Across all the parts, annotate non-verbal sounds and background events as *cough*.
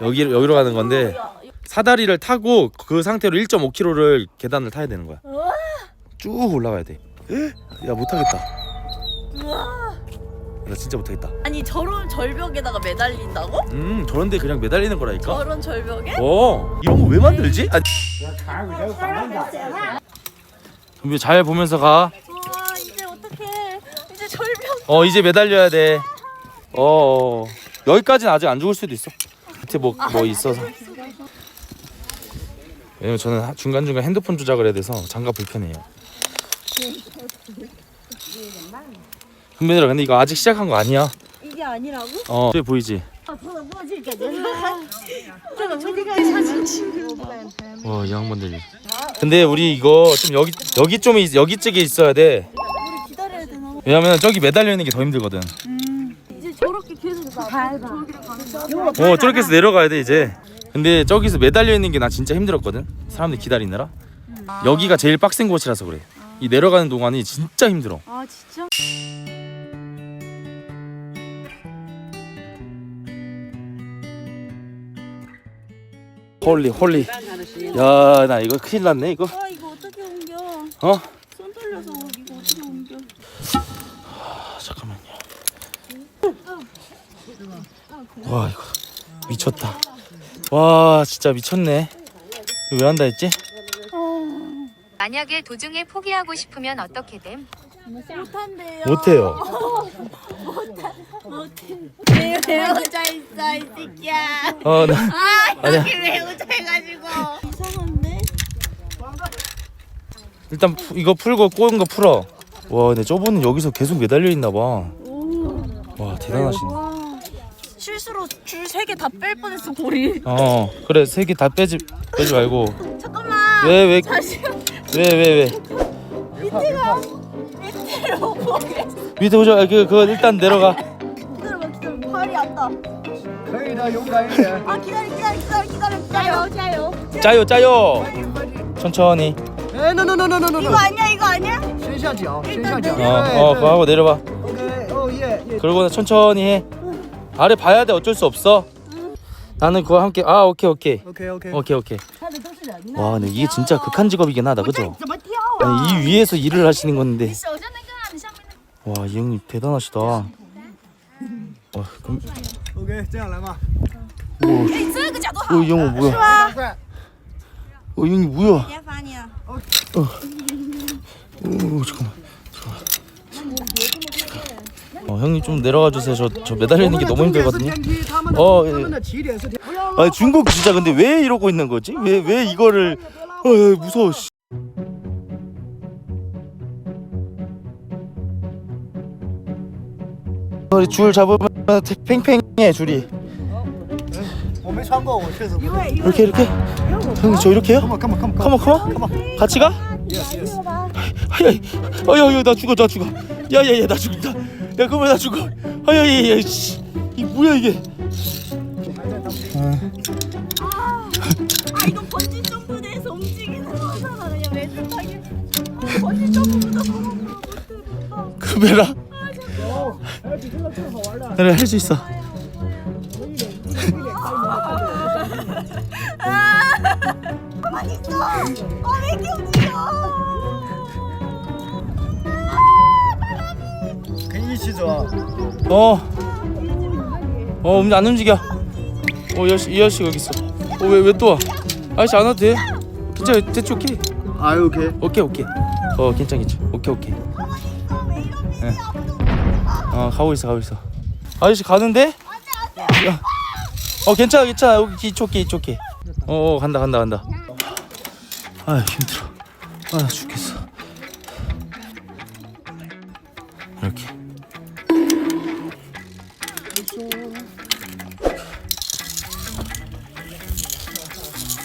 여기 여기로 가는 건데 사다리를 타고 그 상태로 1.5km를 계단을 타야 되는 거야. 쭉 올라가야 돼. 야 못하겠다. 우와. 나 진짜 못하겠다. 아니 저런 절벽에다가 매달린다고? 음 저런데 그냥 매달리는 거라니까. 저런 절벽에? 어 이런 거 왜 만들지? 아니. 준비 잘 보면서 가. 와 이제 어떡해 이제 절벽 어 이제 매달려야 돼. 어, 어. 여기까지는 아직 안 죽을 수도 있어. 밑에 뭐뭐 있어서. 왜냐면 저는 중간 중간 핸드폰 조작을 해야 돼서 장갑 불편해요. 선배들아 근데 이거 아직 시작한 거 아니야. 이게 아니라고? 어 저기 보이지? 와이 양반들이. 근데 우리 이거 좀 여기 여기 좀 있- 여기 쪽에 있어야 돼. 우리 기다려야 되나? 왜냐면 저기 매달려 있는 게 더 힘들거든. 어 저렇게 해서 내려가야 돼 이제. 근데 저기서 매달려 있는 게 나 진짜 힘들었거든? 사람들 기다리느라? 여기가 제일 빡센 곳이라서 그래. 이 내려가는 동안이 진짜 힘들어. 아 진짜? 홀리 홀리. 야 나 이거 큰일 났네 이거. 아 이거 어떻게 옮겨? 어? 손 돌려서 이거 어떻게 옮겨 아, 잠깐만요 와 이거 미쳤다. 와 진짜 미쳤네. 이거 왜 한다 했지? 만약에 도중에 포기하고 싶으면 어떻게 됨? 못한대요. 못해요. 왜 배우자 있어 이 새끼야. 어 나 아 아니야. 여기 배우자 해가지고. 이상한데? 일단 푸- 이거 풀고 꼬은 거 풀어. 와 근데 저분은 여기서 계속 매달려 있나 봐와 대단하시네 실수로 줄 세 개 다 뺄 뻔했어 고리 어 그래 세 개 다 빼지 빼지 말고 잠깐만 왜 왜 다시 왜 왜 왜 밑에가 밑으로 보겠어 밑에 보자 그 그거 일단 내려가 기다려봐 기다려 발이 안다 可以的，勇敢一点。 아 기다려 기다려 기다려 기다려 짜요 짜요 짜요 짜요 천천히 哎，no no no no no no 이거 no， 아니야 이거 아니야? 伸下脚，伸 일단 下脚。 어 어 그거 하고 내려봐 OK，哦耶耶。 그러고 천천히 해 아래 봐야 돼 어쩔 수 없어 나는 그거 함께 아 오케이 오케이 OK OK。 오케이 오케이 와 근데 이게 진짜 극한 직업이긴 하다 그죠 怎么跳 아니, 이 위에서 일을 하시는 건데 手上那个你上面 와 이 형님 대단하시다 와 그럼 OK，这样来嘛。오, 哎这个角度好 어, 이 형은 뭐야 快！ 어, 이 형이 뭐야 别烦你了 형님 좀 내려가 주세요 저, 저 매달려 있는 게 너무 힘들거든요 他们的 어, 他 예. 们的起点是天。不要 아 중국 진짜 근데 왜 이러고 있는 거지? 왜 왜 이거를 어 야, 무서워 씨. 우리 줄 잡으면 팽팽해 줄이 我没穿过，我确实不。 이렇게 이렇게 형님 저 이렇게요? Come on come on come on 컴온 come 컴온 on. 같이 가? Yes yes. 아야야야 나 죽어 나 죽어 야야야 나 죽는다 야 그만 나 죽어 아야 야야 씨. 이 뭐야 이게 아 이거 번지 점프대에서 움직이는 거잖아 그냥 매듭하게 아, 번지 점프보다 무서운 거 못해 그베라 그래 할 수 있어 가만히 있어 아왜 이렇게 움직여 위치 좋아. 어. 어, 움직 안 움직여. 어, 여시 이 여시 여기 있어. 어, 왜 왜 또 와? 아저씨 안 와도 돼. 괜찮아, 대충 오케이. 아유 오케이. 오케이 오케이. 어, 괜찮 괜찮. 오케이 오케이. 네. 어, 가고 있어 가고 있어. 아저씨 가는데? 야. 어, 괜찮아 괜찮아. 여기 이쪽 오케이 이쪽 어, 어, 간다 간다 간다. 아, 힘들어. 아, 죽겠어.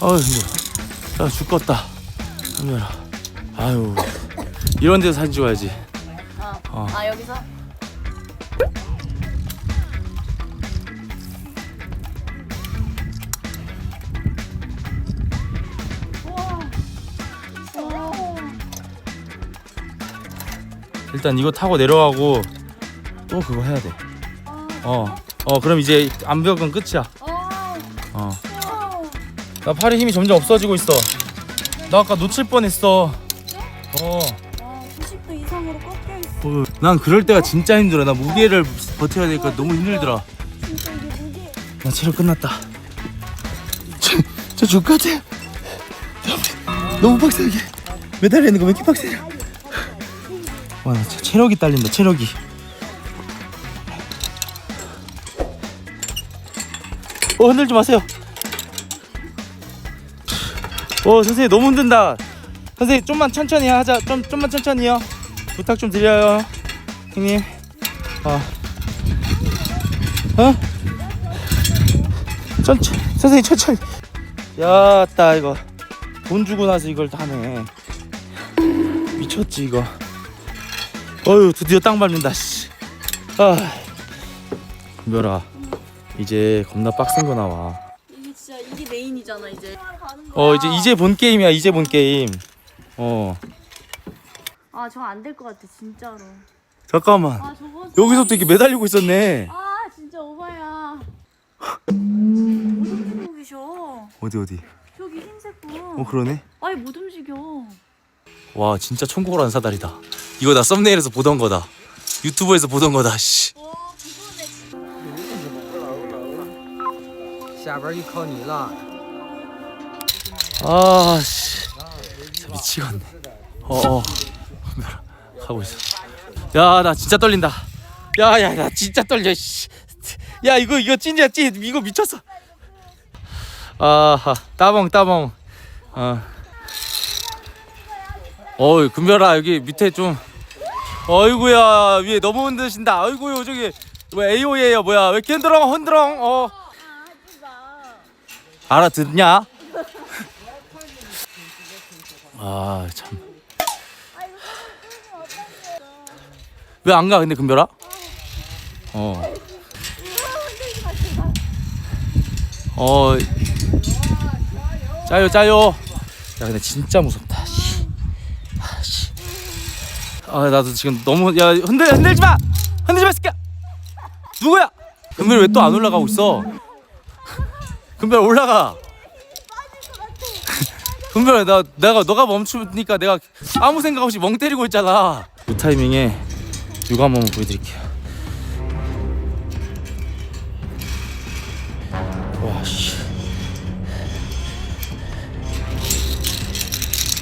아유 힘들어 나 죽겠다. 힘들어 아유. 이런 데서 사진 찍어야지. 어. 아 여기서? 일단 이거 타고 내려가고 또 그거 해야 돼 어어 어, 그럼 이제 암벽은 끝이야 어 어. 나 팔에 힘이 점점 없어지고 있어. 나 아까 놓칠 뻔했어. 어. 아 90도 이상으로 꺾여 있어. 어, 난 그럴 때가 진짜 힘들어. 나 무게를 버텨야 되니까 너무 힘들더라. 진짜 이게 무게. 나 체력 끝났다. 저, 저 죽같아. 너무 빡세게. 매달리는 거 왜 이렇게 빡세냐? 와, 나 체력이 딸린다. 체력이. 어, 흔들지 마세요. 어, 선생님 너무 흔든다. 선생님 좀만 천천히 하자. 좀 좀만 천천히요. 부탁 좀 드려요, 형님. 어. 어? 천천히 선생님 천천히 야따 이거 돈 주고 나서 이걸 다 하네 미쳤지 이거 어휴 드디어 땅 밟는다 씨. 아 금별아 이제 겁나 빡센 거 나와 이게 진짜 이게 메인이잖아 이제. 어 이제 이제 본 게임이야 이제 본 게임 어 아저 안될 것 같아 진짜로. 잠깐만 아 저거. 여기서부터 이렇게 매달리고 있었네 아 진짜 오바야. 못 움직이고 계셔. 어디 어디 저기 흰색 분. 어 그러네 아예 못 움직여. 와 진짜 한 사다리다 이거 나 썸네일에서 보던 거다 유튜브에서 보던 거다 씨 잡아 이커니라. 아 씨. 진짜 미치겠네. 어. 어. 가고 있어. 야, 나 진짜 떨린다. 야, 야, 나 진짜 떨려. 씨. 야, 이거 이거 찐이야, 찐. 이거 미쳤어. 아하. 따봉 따봉. 어. 어이, 금별아 여기 밑에 좀 어이구야 위에 너무 흔드신다 어이구요 저기 뭐 AOA야 뭐야 왜 흔들어 흔들어 어 알아듣냐 아 참. 왜 안 가 근데 금별아? 어. 어. 짜요 짜요. 야 근데 진짜 무섭다. 씨. 아 씨. 아 나도 지금 너무 야 흔들 흔들지 마. 흔들지 마 새끼야. 누구야? 금별 왜 또 안 올라가고 있어? 금별 올라가. *laughs* 금별아 나 내가 너가 멈추니까 내가 아무 생각 없이 멍 때리고 있잖아 이 타이밍에 육아 한번 보여드릴게요 와 씨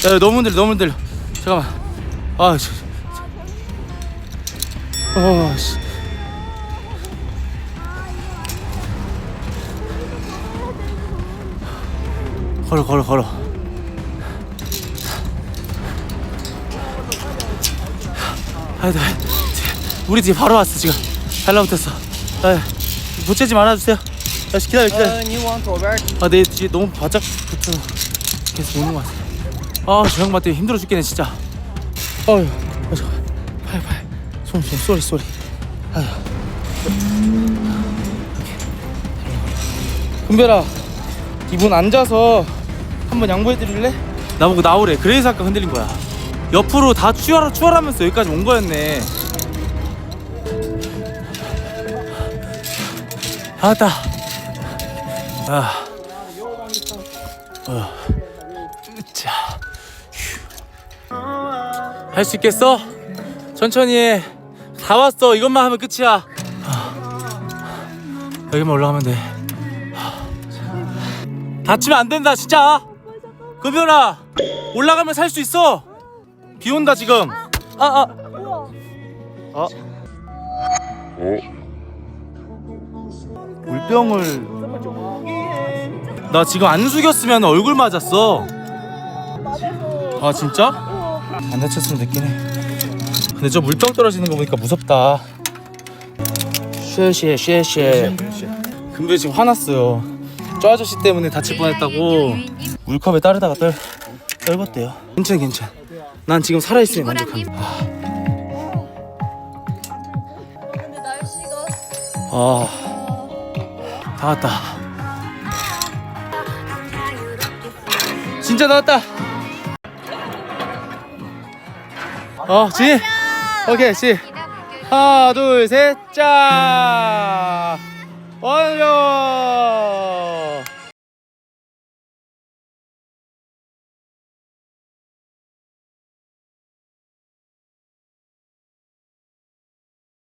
야 너무 흔들려 너무 흔들려 잠깐만 아 저, 저. 어, 씨. 걸어 걸어 걸어. 아이 네. 우리 뒤에 바로 왔어 지금. 달라붙었어. 네. 아 붙이지 말아주세요. 다시 네, 기다려 기다려. 아내 뒤에 너무 바짝 붙어 계속 오는 것 같아. 아 저형 봤더니 힘들어 죽겠네 진짜. 어휴 아, 잠깐 팔팔 손손 쏘리 쏘리. 아휴. 금별아 이분 앉아서 한번 양보해 드릴래? 나보고 나오래. 그래서 아까 흔들린 거야. 옆으로 다 추월, 추월하면서 여기까지 온 거였네. 아따. 아. 어. 자. 할 수 있겠어? 천천히 해. 다 왔어. 이것만 하면 끝이야. 아. 여기만 올라가면 돼. 아. 다치면 안 된다, 진짜. 금연아, 올라가면 살 수 있어. 비 온다 지금. 아 아. 아. 물병을 나 지금 안 숙였으면 얼굴 맞았어. 아 진짜? 안 다쳤으면 됐긴 해. 근데 저 물병 떨어지는 거 보니까 무섭다. 쉐쉐 쉐쉐. 근데 지금 화났어요. 저 아저씨 때문에 다칠 뻔했다고 물컵에 따르다가 떨 떨궜대요. 괜찮 괜찮. 난 지금 살아 있으니 만족합니다. 아, 근데 날씨가 아, 다 왔다. 진짜 나왔다. 어, 지. 오케이, 지. 하나, 둘, 셋, 짜. 완료.